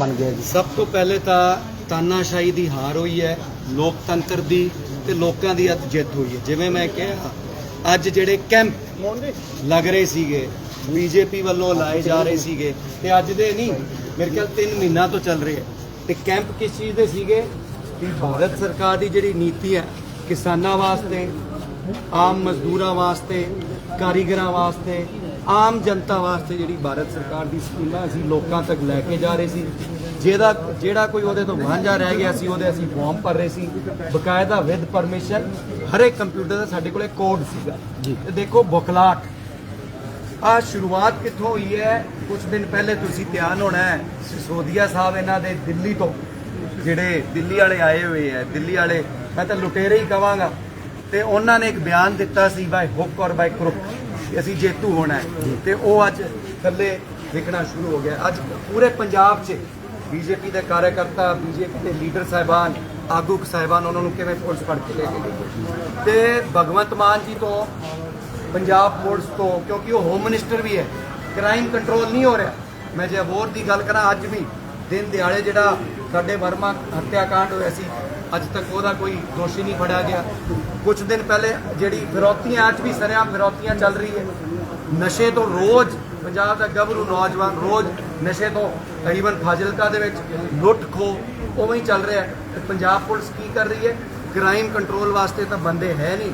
ਬਣ ਗਿਆ ਜੀ। ਸਭ ਤੋਂ ਪਹਿਲੇ ਤਾਂ ਤਾਨਾਸ਼ਾਹੀ ਦੀ ਹਾਰ ਹੋਈ ਹੈ, ਲੋਕਤੰਤਰ ਦੀ ਤੇ ਲੋਕਾਂ ਦੀ ਅੱਜ ਜਿੱਤ ਹੋਈ ਹੈ। ਜਿਵੇਂ ਮੈਂ ਕਿਹਾ, ਅੱਜ ਜਿਹੜੇ ਕੈਂਪ ਲੱਗ ਰਹੇ ਸੀਗੇ, ਬੀਜੇਪੀ ਵੱਲੋਂ ਲਾਏ ਜਾ ਰਹੇ ਸੀਗੇ, ਤੇ ਅੱਜ ਦੇ ਨਹੀਂ, ਮੇਰੇ ਖਿਆਲ 3 ਮਹੀਨਾ ਤੋਂ ਚੱਲ ਰਹੇ ਹੈ। ਤੇ ਕੈਂਪ ਕਿਸ ਚੀਜ਼ ਦੇ ਸੀਗੇ? ਕਿ ਭਾਰਤ ਸਰਕਾਰ ਦੀ ਜਿਹੜੀ ਨੀਤੀ ਹੈ, ਕਿਸਾਨਾਂ ਵਾਸਤੇ, ਆਮ ਮਜ਼ਦੂਰਾਂ ਵਾਸਤੇ, ਕਾਰੀਗਰਾਂ ਵਾਸਤੇ ਆਮ ਜਨਤਾ ਵਾਸਤੇ ਜਿਹੜੀ ਭਾਰਤ ਸਰਕਾਰ ਦੀ ਸਕੀਮਾਂ ਅਸੀਂ ਲੋਕਾਂ ਤੱਕ ਲੈ ਕੇ ਜਾ ਰਹੇ ਸੀ ਜਿਹਦਾ ਜਿਹੜਾ ਕੋਈ ਉਹਦੇ ਤੋਂ ਵਾਂਝਾ ਰਹਿ ਗਿਆ ਸੀ ਉਹਦੇ ਅਸੀਂ ਫਾਰਮ ਭਰ ਰਹੇ ਸੀ। ਬਕਾਇਦਾ ਵਿਦ ਪਰਮਿਸ਼ਨ ਹਰ ਇੱਕ ਕੰਪਿਊਟਰ ਦਾ ਸਾਡੇ ਕੋਲੇ ਕੋਡ ਸੀਗਾ। ਤੇ ਦੇਖੋ ਬੁਖਲਾਟ ਆ ਸ਼ੁਰੂਆਤ ਕਿੱਥੋਂ ਹੋਈ ਹੈ? ਕੁਝ ਦਿਨ ਪਹਿਲੇ ਤੁਸੀਂ ਧਿਆਨ ਹੋਣਾ ਹੈ ਸਿਸੋਦੀਆ ਸਾਹਿਬ ਇਹਨਾਂ ਦੇ ਦਿੱਲੀ ਤੋਂ ਜਿਹੜੇ ਦਿੱਲੀ ਵਾਲੇ ਆਏ ਹੋਏ ਹੈ ਦਿੱਲੀ ਵਾਲੇ ਮੈਂ ਤਾਂ ਲੁਟੇਰੇ ਹੀ ਕਵਾਂਗਾ। ਤੇ ਉਹਨਾਂ ਨੇ ਇੱਕ ਬਿਆਨ ਦਿੱਤਾ ਸੀ ਬਾਈ ਹੁੱਕ ਔਰ ਬਾਈ ਕਰੁਕ ਕਿ ਅਸੀਂ ਜੇਤੂ ਹੋਣਾ ਹੈ। ਤੇ ਉਹ ਅੱਜ ਥੱਲੇ ਵਿਕਣਾ ਸ਼ੁਰੂ ਹੋ ਗਿਆ। ਅੱਜ ਪੂਰੇ ਪੰਜਾਬ 'ਚ ਬੀਜੇਪੀ ਦੇ ਕਾਰਜਕਰਤਾ ਬੀਜੇਪੀ ਦੇ ਲੀਡਰ ਸਾਹਿਬਾਨ, ਆਗੂ ਸਾਹਿਬਾਨ ਉਹਨਾਂ ਨੂੰ ਕਿਵੇਂ ਪੁਲਿਸ ਫੜ ਕੇ ਲੈ ਕੇ ਗਈ ਤੇ ਭਗਵੰਤ ਮਾਨ ਜੀ ਤੋਂ, ਪੰਜਾਬ ਪੁਲਿਸ ਤੋਂ, ਕਿਉਂਕਿ ਉਹ ਹੋਮ ਮਿਨਿਸਟਰ ਵੀ ਹੈ ਕ੍ਰਾਈਮ ਕੰਟਰੋਲ ਨਹੀਂ ਹੋ ਰਿਹਾ। ਮੈਂ ਜੇ ਹੋਰ ਦੀ ਗੱਲ ਕਰਾਂ, ਅੱਜ ਵੀ ਦਿਨ ਦਿਹਾੜੇ ਜਿਹੜਾ ਸਾਡੇ ਵਰਮਾ ਹੱਤਿਆਕਾਂਡ ਹੋਇਆ ਸੀ ਅੱਜ ਤੱਕ ਉਹਦਾ ਕੋਈ ਦੋਸ਼ੀ ਨਹੀਂ ਫੜਿਆ ਗਿਆ। ਕੁਝ ਦਿਨ ਪਹਿਲੇ ਜਿਹੜੀ ਫਿਰੌਤੀਆਂ ਅੱਜ ਵੀ ਸਰਿਆਮ ਫਿਰੌਤੀਆਂ ਚੱਲ ਰਹੀ ਹੈ। ਨਸ਼ੇ ਤੋਂ ਰੋਜ਼ ਪੰਜਾਬ ਦਾ ਗੱਭਰੂ ਨੌਜਵਾਨ ਰੋਜ਼ ਨਸ਼ੇ ਤੋਂ ਤਕਰੀਬਨ ਫਾਜ਼ਿਲਕਾ ਦੇ ਵਿੱਚ ਲੁੱਟ ਖੋ ਉਵੇਂ ਹੀ ਚੱਲ ਰਿਹਾ ਤੇ ਪੰਜਾਬ ਪੁਲਿਸ ਕੀ ਕਰ ਰਹੀ ਹੈ? ਕ੍ਰਾਈਮ ਕੰਟਰੋਲ ਵਾਸਤੇ ਤਾਂ ਬੰਦੇ ਹੈ ਨਹੀਂ।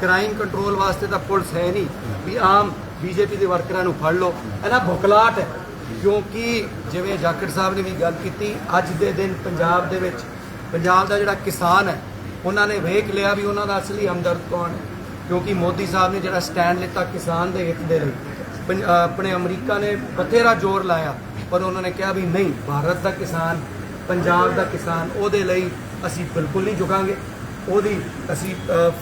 ਕ੍ਰਾਈਮ ਕੰਟਰੋਲ ਵਾਸਤੇ ਤਾਂ ਪੁਲਿਸ ਹੈ ਨਹੀਂ। ਵੀ ਆਮ ਬੀਜੇਪੀ ਦੇ ਵਰਕਰਾਂ ਨੂੰ ਫੜ ਲਓ। ਇਹਨਾਂ ਬੁਕਲਾਟ ਹੈ। ਕਿਉਂਕਿ ਜਿਵੇਂ ਜਾਖੜ ਸਾਹਿਬ ਨੇ ਵੀ ਗੱਲ ਕੀਤੀ, ਅੱਜ ਦੇ ਦਿਨ ਪੰਜਾਬ ਦੇ ਵਿੱਚ ਪੰਜਾਬ ਦਾ ਜਿਹੜਾ ਕਿਸਾਨ ਹੈ, ਉਹਨਾਂ ਨੇ ਵੇਖ ਲਿਆ ਵੀ ਉਹਨਾਂ ਦਾ ਅਸਲੀ ਹਮਦਰਦ ਕੌਣ ਹੈ। ਕਿਉਂਕਿ ਮੋਦੀ ਸਾਹਿਬ ਨੇ ਜਿਹੜਾ ਸਟੈਂਡ ਲਿੱਤਾ ਕਿਸਾਨ ਦੇ ਹਿੱਤ ਦੇ ਲਈ ਪੰਜ- ਆਪਣੇ ਅਮਰੀਕਾ ਨੇ ਬਥੇਰਾ ਜ਼ੋਰ ਲਾਇਆ, ਪਰ ਉਹਨਾਂ ਨੇ ਕਿਹਾ ਵੀ ਨਹੀਂ, ਭਾਰਤ ਦਾ ਕਿਸਾਨ, ਪੰਜਾਬ ਦਾ ਕਿਸਾਨ, ਉਹਦੇ ਲਈ ਅਸੀਂ ਬਿਲਕੁਲ ਨਹੀਂ ਝੁਕਾਂਗੇ। ਉਹਦੀ ਅਸੀਂ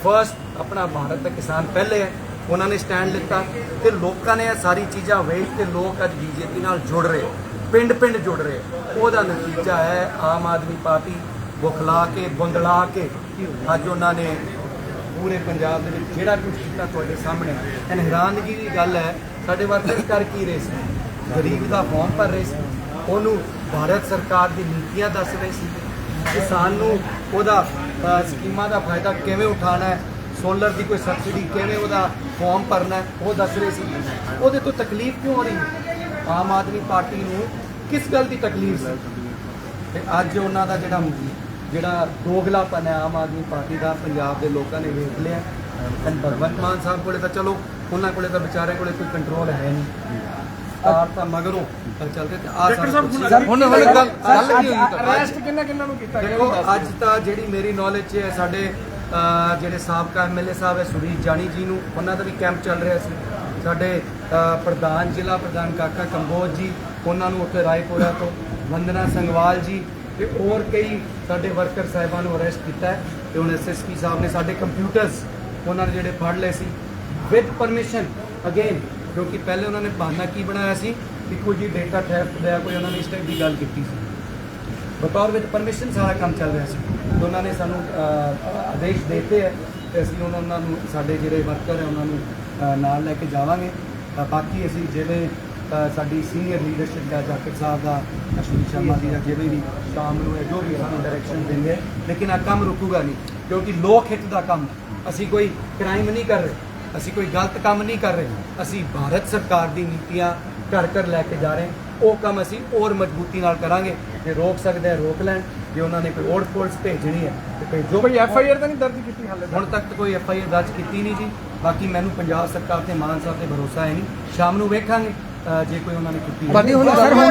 ਫਰਸਟ ਆਪਣਾ ਭਾਰਤ ਦਾ ਕਿਸਾਨ ਪਹਿਲੇ ਹੈ, ਉਹਨਾਂ ਨੇ ਸਟੈਂਡ ਲਿੱਤਾ। ਤੇ ਲੋਕਾਂ ਨੇ ਇਹ ਸਾਰੀ ਚੀਜ਼ਾਂ ਵੇਖ ਕੇ ਲੋਕ ਅੱਜ ਬੀਜੇਪੀ ਨਾਲ ਜੁੜ ਰਹੇ ਪਿੰਡ ਪਿੰਡ ਜੁੜ ਰਹੇ। ਉਹਦਾ ਨਤੀਜਾ ਹੈ ਆਮ ਆਦਮੀ ਪਾਰਟੀ ਬੁਖਲਾ ਕੇ ਬੰਦਲਾ ਕੇ, ਅੱਜ ਉਹਨਾਂ ਨੇ ਪੂਰੇ ਪੰਜਾਬ ਦੇ ਵਿੱਚ ਜਿਹੜਾ ਕੁਝ ਕੀਤਾ ਤੁਹਾਡੇ ਸਾਹਮਣੇ। ਐਨ ਹੈਰਾਨਗੀ ਦੀ ਗੱਲ ਹੈ, ਸਾਡੇ ਵਰਕਰ ਕਰ ਕੀ ਰਹੇ ਸੀ? ਗਰੀਬ ਦਾ ਫਾਰਮ ਭਰ ਰਹੇ ਸੀ। ਉਹਨੂੰ ਭਾਰਤ ਸਰਕਾਰ ਦੀ ਨੀਤੀਆਂ ਦੱਸ ਰਹੇ ਸੀ। ਕਿਸਾਨ ਨੂੰ ਉਹਦਾ ਸਕੀਮਾਂ ਦਾ ਫਾਇਦਾ ਕਿਵੇਂ ਉਠਾਉਣਾ ਹੈ? ਸੋਲਰ ਦੀ ਕੋਈ ਸਬਸਿਡੀ ਕਿਵੇਂ ਉਹਦਾ ਫਾਰਮ ਭਰਨਾ ਉਹ ਦੱਸ ਰਹੇ ਸੀ। ਉਹਦੇ ਤੋਂ ਤਕਲੀਫ ਕਿਉਂ ਹੋ ਰਹੀ? ਹੈ ਆਮ ਆਦਮੀ ਪਾਰਟੀ ਨੂੰ ਕਿਸ ਗੱਲ ਦੀ ਤਕਲੀਫ ਸੀ? ਤੇ ਅੱਜ ਉਹਨਾਂ ਦਾ ਜਿਹੜਾ ਜਿਹੜਾ ਦੋਗਲਾਪਨ ਹੈ ਆਮ ਆਦਮੀ ਪਾਰਟੀ ਦਾ ਪੰਜਾਬ ਦੇ ਲੋਕਾਂ ਨੇ ਵੇਖ ਲਿਆ। ਤੇ ਭਗਵੰਤ ਮਾਨ ਸਾਹਿਬ ਕੋਲੇ ਤਾਂ ਚਲੋ ਉਹਨਾਂ ਕੋਲੇ ਤਾਂ ਵਿਚਾਰਿਆਂ ਕੋਲੇ ਕੋਈ ਕੰਟਰੋਲ ਹੈ ਨਹੀਂ। ਕਾਰ ਤਾਂ ਮਗਰੋਂ ਚੱਲਦੇ ਤੇ ਆ ਸਾਹਿਬ ਹੁਣ- ਸਰ ਹੁਣ ਹੁਣ ਗੱਲ ਗੱਲ ਕੀ ਹੋਈ ਤਾਂ। ਅਰੈਸਟ ਕਿੰਨਾ ਕਿੰਨਾ ਨੂੰ ਕੀਤਾ ਗਿਆ? ਦੇਖੋ ਅੱਜ ਤਾਂ ਜਿਹੜੀ ਮੇਰੀ ਨੌਲੇਜ 'ਚ ਹੈ ਸਾਡੇ ਜਿਹੜੇ ਸਾਬਕਾ ਐਮਐਲਏ ਸਾਹਿਬ ਹੈ ਸੁਰੀਤ ਜਾਨੀ ਜੀ ਨੂੰ ਉਹਨਾਂ ਦਾ ਵੀ ਕੈਂਪ ਚੱਲ ਰਿਹਾ ਸੀ। ਸਾਡੇ ਪ੍ਰਧਾਨ ਜ਼ਿਲ੍ਹਾ ਪ੍ਰਧਾਨ ਕਾਕਾ ਕੰਬੋਜ ਜੀ ਉਹਨਾਂ ਨੂੰ ਉੱਥੇ ਰਾਏਪੁਰਾ ਤੋਂ। ਵੰਦਨਾ ਸੰਗਵਾਲ ਜੀ ਤੇ ਹੋਰ ਕਈ ਸਾਡੇ ਵਰਕਰ ਸਾਹਿਬਾਨ ਨੂੰ ਅਰੈਸਟ ਕੀਤਾ ਹੈ ਤੇ ਹੁਣ ਐਸਐਸਪੀ ਸਾਹਿਬ ਨੇ ਸਾਡੇ ਕੰਪਿਊਟਰਸ ਉਹਨਾਂ ਨੇ ਜਿਹੜੇ ਫੜ ਲਏ ਸੀ। ਵਿਦ ਪਰਮਿਸ਼ਨ ਅਗੇਨ ਕਿਉਂਕਿ ਪਹਿਲੇ ਉਹਨਾਂ ਨੇ ਬਹਾਨਾ ਕੀ ਬਣਾਇਆ ਸੀ ਕਿ ਕੋਈ ਜੀ ਡੇਟਾ ਥੈਫਟ ਦਾ ਕੋਈ ਉਹਨਾਂ ਨੇ ਇਸ ਟਾਈਪ ਦੀ ਗੱਲ ਕੀਤੀ ਸੀ। ਬਤੌਰ ਵਿੱਚ ਪਰਮਿਸ਼ਨ ਸਾਰਾ ਕੰਮ ਚੱਲ ਰਿਹਾ ਸੀ। ਤੇ ਉਹਨਾਂ ਨੇ ਸਾਨੂੰ ਅਹ, ਆਦੇਸ਼ ਦਿੱਤੇ ਹੈ ਤੇ ਅਸੀਂ ਉਹਨਾਂ ਉਹਨਾਂ ਨੂੰ ਸਾਡੇ ਜਿਹੜੇ ਵਰਕਰ ਹੈ ਉਹਨਾਂ ਨੂੰ ਅਹ, ਨਾਲ ਲੈ ਕੇ ਜਾਵਾਂਗੇ। ਤਾਂ ਬਾਕੀ ਅਸੀਂ ਜਿਵੇਂ ਸਾਡੀ ਸੀਨੀਅਰ ਲੀਡਰਸ਼ਿਪ ਦਾ ਜਾਕਰ ਸਾਹਿਬ ਦਾ ਅਸ਼ਵਨੀ ਸ਼ਰਮਾ ਦੀ ਦਾ ਜਿਵੇਂ ਵੀ ਸ਼ਾਮ ਨੂੰ ਜੋ ਵੀ ਸਾਨੂੰ ਡਾਇਰੈਕਸ਼ਨ ਦਿੰਦੇ ਲੇਕਿਨ ਆ ਕੰਮ ਰੁਕੂਗਾ ਨਹੀਂ ਕਿਉਂਕਿ ਲੋਕ ਹਿੱਤ ਦਾ ਕੰਮ ਅਸੀਂ ਕੋਈ ਕ੍ਰਾਈਮ ਨਹੀਂ ਕਰ ਰਹੇ ਅਸੀਂ ਕੋਈ ਗਲਤ ਕੰਮ ਨਹੀਂ ਕਰ ਰਹੇ ਅਸੀਂ ਭਾਰਤ ਸਰਕਾਰ ਦੀ ਨੀਤੀਆਂ ਘਰ ਘਰ ਲੈ ਕੇ ਜਾ ਰਹੇ। ਉਹ ਕੰਮ ਅਸੀਂ ਹੋਰ ਮਜ਼ਬੂਤੀ ਨਾਲ ਕਰਾਂਗੇ। ਜੇ ਰੋਕ ਸਕਦੇ ਆ ਰੋਕ ਲੈਣ ਜੇ ਉਹਨਾਂ ਨੇ ਕੋਈ ਹੋਰ ਫੋਰਸ ਭੇਜਣੀ ਹੈ ਤੇ ਭੇਜੋ ਕੋਈ ਐਫ ਆਈ ਆਰ ਤਾਂ ਨਹੀਂ ਦਰਜ ਕੀਤੀ ਹਾਲੇ ਹੁਣ ਤੱਕ ਤਾਂ ਕੋਈ ਐਫ ਆਈ ਆਰ ਦਰਜ ਕੀਤੀ ਨਹੀਂ ਜੀ। ਬਾਕੀ ਮੈਨੂੰ ਪੰਜਾਬ ਸਰਕਾਰ ਤੇ ਮਾਨ ਸਾਹਿਬ ਤੇ ਭਰੋਸਾ ਹੈ ਨਹੀਂ। ਸ਼ਾਮ ਨੂੰ ਵੇਖਾਂਗੇ। ਜੇ ਕੋਈ ਉਹਨਾਂ ਨੇ ਕੀਤੀ ਹੈ। ਤੁਹਾਡੀ ਹੁਣ ਸਰ ਹੁਣ